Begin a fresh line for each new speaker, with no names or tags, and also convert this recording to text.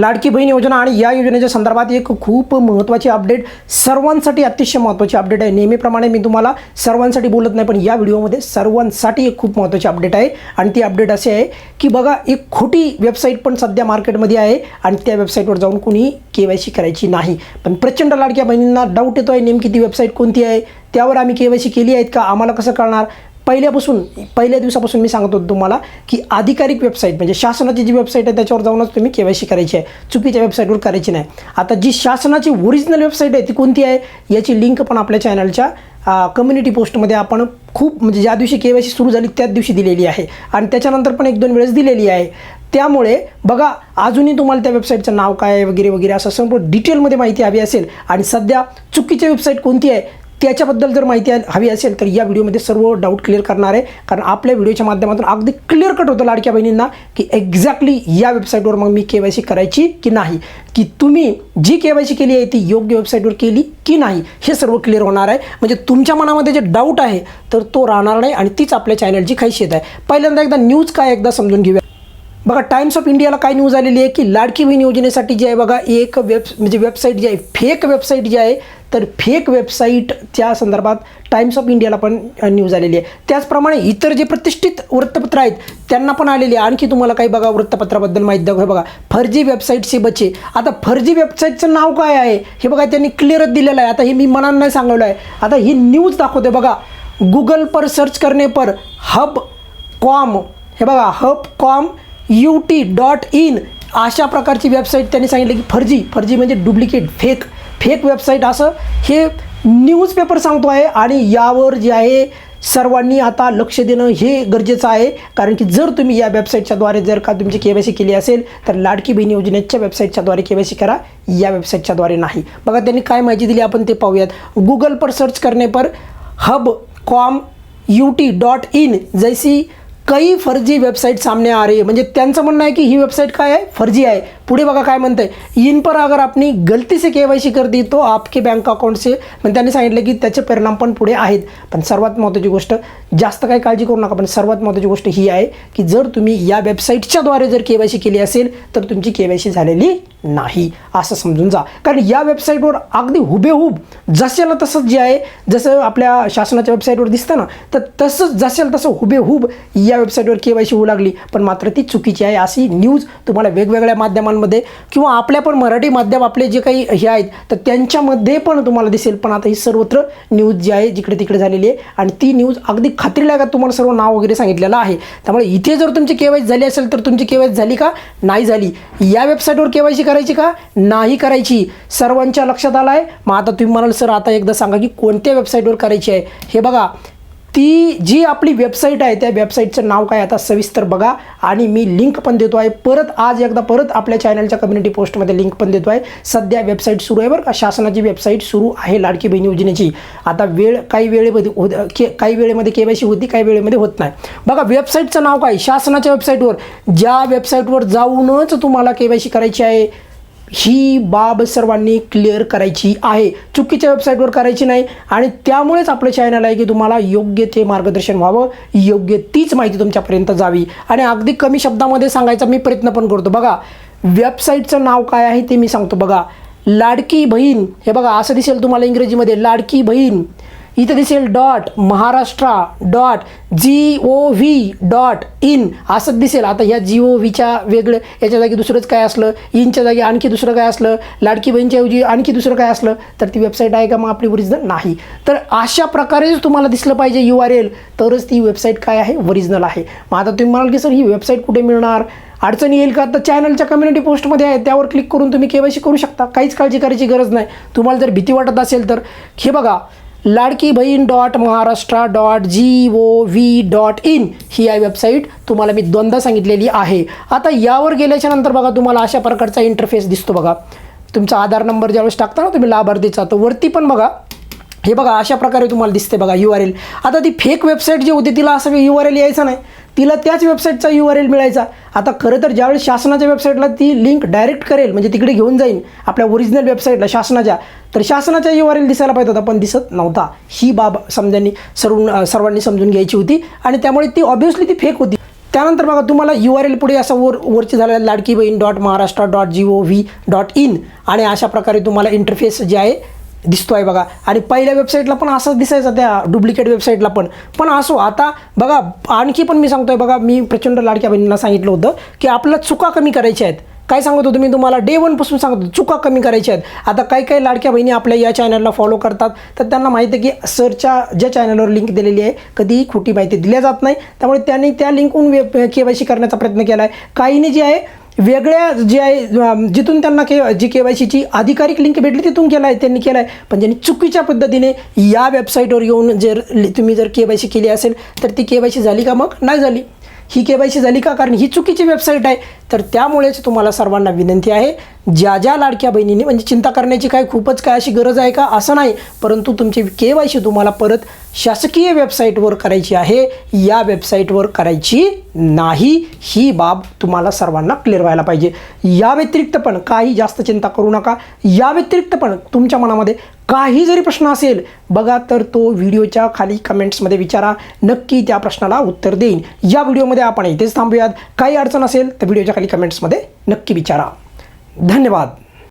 लाडकी बहीण योजना आणि या योजनेच्या संदर्भात एक खूप महत्त्वाची अपडेट सर्वांसाठी अतिशय महत्त्वाची अपडेट आहे. नेहमीप्रमाणे मी तुम्हाला सर्वांसाठी बोलत नाही पण या व्हिडिओमध्ये सर्वांसाठी एक खूप महत्त्वाची अपडेट आहे. आणि ती अपडेट असे आहे की बघा एक खोटी वेबसाईट पण सध्या मार्केटमध्ये आहे आणि त्या वेबसाईटवर जाऊन कुणी के वाय सी करायची नाही. पण प्रचंड लाडक्या बहिणींना डाऊट येतो आहे नेमकी ती वेबसाईट कोणती आहे? त्यावर आम्ही के वाय सी केली आहेत का? आम्हाला कसं कळणार? पहिल्यापासून पहिल्या दिवसापासून मी सांगत होतो तुम्हाला की अधिकारिक वेबसाईट म्हणजे शासनाची जी वेबसाईट आहे त्याच्यावर जाऊनच तुम्ही के वाय सी करायची आहे. चुकीच्या वेबसाईटवर करायची नाही. आता जी शासनाची ओरिजिनल वेबसाईट आहे ती कोणती आहे? याची लिंक पण आपल्या चॅनलच्या कम्युनिटी पोस्टमध्ये आपण खूप म्हणजे ज्या दिवशी के वाय सी सुरू झाली त्याच दिवशी दिलेली आहे. आणि त्याच्यानंतर पण एक दोन वेळेस दिलेली आहे. त्यामुळे बघा अजूनही तुम्हाला त्या वेबसाईटचं नाव काय आहे वगैरे वगैरे असं संपूर्ण डिटेलमध्ये माहिती हवी असेल. आणि सध्या चुकीची वेबसाईट कोणती आहे? त्याच्याबद्दल जर माहिती हवी असेल तर या व्हिडिओमध्ये सर्व डाऊट क्लिअर करणार आहे. कारण आपल्या व्हिडिओच्या माध्यमातून अगदी क्लिअर कट होतं लाडक्या बहिणींना की एक्झॅक्टली या वेबसाईटवर मग मी के वाय सी करायची की नाही. की तुम्ही जी के वाय सी केली आहे ती योग्य वेबसाईटवर केली की नाही हे सर्व क्लिअर होणार आहे. म्हणजे तुमच्या मनामध्ये जे डाऊट आहे तर तो राहणार नाही आणि तीच आपल्या चॅनलची खासियत आहे. पहिल्यांदा एकदा न्यूज काय एकदा समजून घेऊया. बघा टाइम्स ऑफ इंडियाला काय न्यूज आलेली आहे की लाडकी बहीण योजनेसाठी जी आहे बघा एक वेब म्हणजे वेबसाईट जी आहे फेक वेबसाईट जी आहे तर फेक वेबसाईटच्या संदर्भात टाइम्स ऑफ इंडियाला पण न्यूज आलेली आहे. त्याचप्रमाणे इतर जे प्रतिष्ठित वृत्तपत्र आहेत त्यांना पण आलेली आहे. आणखी तुम्हाला काही बघा वृत्तपत्राबद्दल माहिती द्या हे बघा फर्जी वेबसाईटचे बचे. आता फर्जी वेबसाईटचं नाव काय आहे? हे बघा त्यांनी क्लिअरच दिलेलं आहे. आता हे मी मनानं नाही सांगवलं आहे. आता ही न्यूज दाखवते बघा. गुगल पर सर्च करणे पर हब कॉम हे बघा hub com U T dot in अशा प्रकारची वेबसाईट त्यांनी सांगितली की फर्जी फर्जी म्हणजे डुप्लिकेट फेक फेक वेबसाईट असं हे न्यूजपेपर सांगतो आहे आणि यावर जे आहे सर्वांनी आता लक्ष देणं हे गरजेचं आहे. कारण की जर तुम्ही या वेबसाईटच्याद्वारे जर का तुमची के वाय सी केली असेल तर लाडकी बहीण योजनेच्या वेबसाईटच्याद्वारे के वाय सी करा या वेबसाईटच्याद्वारे नाही. बघा त्यांनी काय माहिती दिली आपण ते पाहूयात. गुगल पर सर्च करणे पर hub com U T dot in जैसी कई फर्जी वेबसाईट सामने आ रही है. म्हणजे त्यांचं म्हणणं आहे की ही वेबसाईट काय आहे? फर्जी आहे. पुढे बघा काय म्हणतंय. इन पर अगर आपने गलती से के वाय सी कर दी तो आपके बँक अकाउंट से म्हणजे त्यांनी सांगितलं की त्याचे परिणाम पण पुढे आहेत. पण सर्वात महत्त्वाची गोष्ट जास्त काही काळजी करू नका पण सर्वात महत्त्वाची गोष्ट ही आहे की जर तुम्ही या वेबसाईटच्याद्वारे जर के वाय सी केली असेल तर तुमची के वाय सी झालेली नाही. असं समजून जा. कारण या वेबसाईटवर अगदी हुबेहूब जसेला तसंच जे आहे जसं आपल्या शासनाच्या वेबसाईटवर दिसतं ना तर तसंच जसेल तसं हुबेहूब या वेबसाईटवर के वाय सी होऊ लागली पण मात्र ती चुकीची आहे. अशी न्यूज तुम्हाला वेगवेगळ्या माध्यमांमध्ये किंवा आपल्या पण मराठी माध्यम आपले जे काही हे आहेत तर त्यांच्यामध्ये पण तुम्हाला दिसेल. पण आता ही सर्वत्र न्यूज जी आहे जिकडे तिकडे झालेली आहे. आणि ती न्यूज अगदी खात्रीला का तुम्हाला सर्व नाव वगैरे सांगितलेलं आहे. त्यामुळे इथे जर तुमची के वाय झाली असेल तर तुमची के वाय झाली का? नाही झाली. या वेबसाईटवर के वाय सी करायची का? नाही करायची. सर्वांच्या लक्षात आलं आहे मग आता तुम्ही म्हणाल सर आता एकदा सांगा की कोणत्या वेबसाईटवर करायची आहे? हे बघा ती जी आपली वेबसाईट आहे त्या वेबसाईटचं नाव काय आता सविस्तर बघा. आणि मी लिंक पण देतो आहे. परत आज एकदा परत आपल्या चॅनलच्या कम्युनिटी पोस्टमध्ये लिंक पण देतो आहे. सध्या वेबसाईट सुरू आहे बरं का. शासनाची वेबसाईट सुरू आहे लाडकी बहीण योजनेची. आता वेळ काही वेळेमध्ये होत के काही वेळेमध्ये के वाय सी होती काही वेळेमध्ये होत नाही. बघा वेबसाईटचं नाव काय? शासनाच्या वेबसाईटवर ज्या वेबसाईटवर जाऊनच तुम्हाला के वाय सी करायची आहे ही बाब सर्वांनी क्लिअर करायची आहे. चुकीच्या वेबसाईटवर करायची नाही आणि त्यामुळेच आपलं चॅनल आहे की तुम्हाला योग्य ते मार्गदर्शन व्हावं योग्य तीच माहिती तुमच्यापर्यंत जावी. आणि अगदी कमी शब्दामध्ये सांगायचा मी प्रयत्न पण करतो. बघा वेबसाईटचं नाव काय आहे ते मी सांगतो. बघा लाडकी बहीण हे बघा असं दिसेल तुम्हाला इंग्रजीमध्ये लाडकी बहीण. इथं दिसेल dot Maharashtra dot G O V dot in असंच दिसेल. आता ह्या जी ओ व्हीच्या वेगळं याच्या जागी दुसरंच काय असलं? इनच्या जागी आणखी दुसरं काय असलं? लाडकी बहीणच्या ऐवजी आणखी दुसरं काय असलं? तर ती वेबसाईट आहे का? मग आपली ओरिजिनल नाही. तर अशा प्रकारेच तुम्हाला दिसलं पाहिजे यू आर एल तरच ती वेबसाईट काय आहे? ओरिजिनल आहे. मग आता तुम्ही म्हणाल की सर ही वेबसाईट कुठे मिळणार? अडचण येईल का? तर चॅनलच्या कम्युनिटी पोस्टमध्ये आहे. त्यावर क्लिक करून तुम्ही केवायसी करू शकता. काहीच काळजी करायची गरज नाही. तुम्हाला जर भीती वाटत असेल तर हे बघा Ladki Bahin dot Maharashtra dot G O V dot in ही आहे वेबसाईट तुम्हाला मी दोनदा सांगितलेली आहे. आता यावर गेल्याच्यानंतर बघा तुम्हाला अशा प्रकारचा इंटरफेस दिसतो बघा. तुमचा आधार नंबर ज्यावेळेस टाकता ना तुम्ही लाभार्थीचा तर वरती पण बघा. हे बघा अशा प्रकारे तुम्हाला दिसते बघा यू आर एल आता ती फेक वेबसाईट जी होती तिला असं यू आर एल यायचं नाही. तिला त्याच वेबसाईटचा यू आर एल मिळायचा. आता खरं तर ज्यावेळेस शासनाच्या वेबसाईटला ती लिंक डायरेक्ट करेल म्हणजे तिकडे घेऊन जाईल आपल्या ओरिजिनल वेबसाईटला शासनाच्या तर शासनाचा यू आर एल दिसायला पाहिजे होता पण दिसत नव्हता. ही बाब समजांनी सर्व सर्वांनी समजून घ्यायची होती. आणि त्यामुळे ती ऑब्व्हियसली ती फेक होती. त्यानंतर बघा तुम्हाला यू आर एल पुढे असं वर वरची झालेला Ladki Bahin dot Maharashtra dot G O V dot in आणि अशा प्रकारे तुम्हाला इंटरफेस जे आहे दिसतो आहे बघा. आणि पहिल्या वेबसाईटला पण असंच दिसायचं त्या डुप्लिकेट वेबसाईटला पण. पण असो आता बघा आणखी पण मी सांगतोय बघा मी प्रचंड लाडक्या बहिणींना सांगितलं होतं की आपल्या चुका कमी करायच्या आहेत. काय सांगत होतो मी तुम्हाला? डे वनपासून सांगत होतो चुका कमी करायच्या आहेत. आता काही काही लाडक्या बहिणी आपल्या या चॅनलला फॉलो करतात. तर त्यांना माहिती आहे की सरच्या ज्या चॅनलवर लिंक दिलेली आहे कधीही खोटी माहिती दिल्या जात नाही. त्यामुळे त्यांनी त्या लिंकहून वे के वाय सी करण्याचा प्रयत्न केला आहे काहीने जे आहे वेगळ्या जे आहे जिथून त्यांना के जी के वाय सीची अधिकारिक लिंक भेटली तिथून केला आहे त्यांनी केला आहे पण ज्यांनी चुकीच्या पद्धतीने या वेबसाईटवर येऊन जर तुम्ही जर के वाय सी केली असेल तर ती के वाय सी झाली का मग? नाही झाली. ही के वाय सी झाली का? कारण ही चुकीची वेबसाईट आहे. तर त्यामुळेच तुम्हाला सर्वांना विनंती आहे ज्या ज्या लाडक्या बहिणींनी म्हणजे चिंता करण्याची काय खूपच काय अशी गरज आहे का? असं नाही परंतु तुमची के वाय सी तुम्हाला परत शासकीय वेबसाईटवर करायची आहे. या वेबसाईटवर करायची नाही. ही बाब तुम्हाला सर्वांना क्लिअर व्हायला पाहिजे. या व्यतिरिक्त पण काही जास्त चिंता करू नका. या व्यतिरिक्त पण तुमच्या मनामध्ये काही जरी प्रश्न असेल बघा तर तो व्हिडिओच्या खाली कमेंट्समध्ये विचारा. नक्की त्या प्रश्नाला उत्तर देईन. या व्हिडिओमध्ये आपण इथेच थांबूयात. काही अडचण असेल तर व्हिडिओच्या खाली कमेंट्समध्ये नक्की विचारा. धन्यवाद.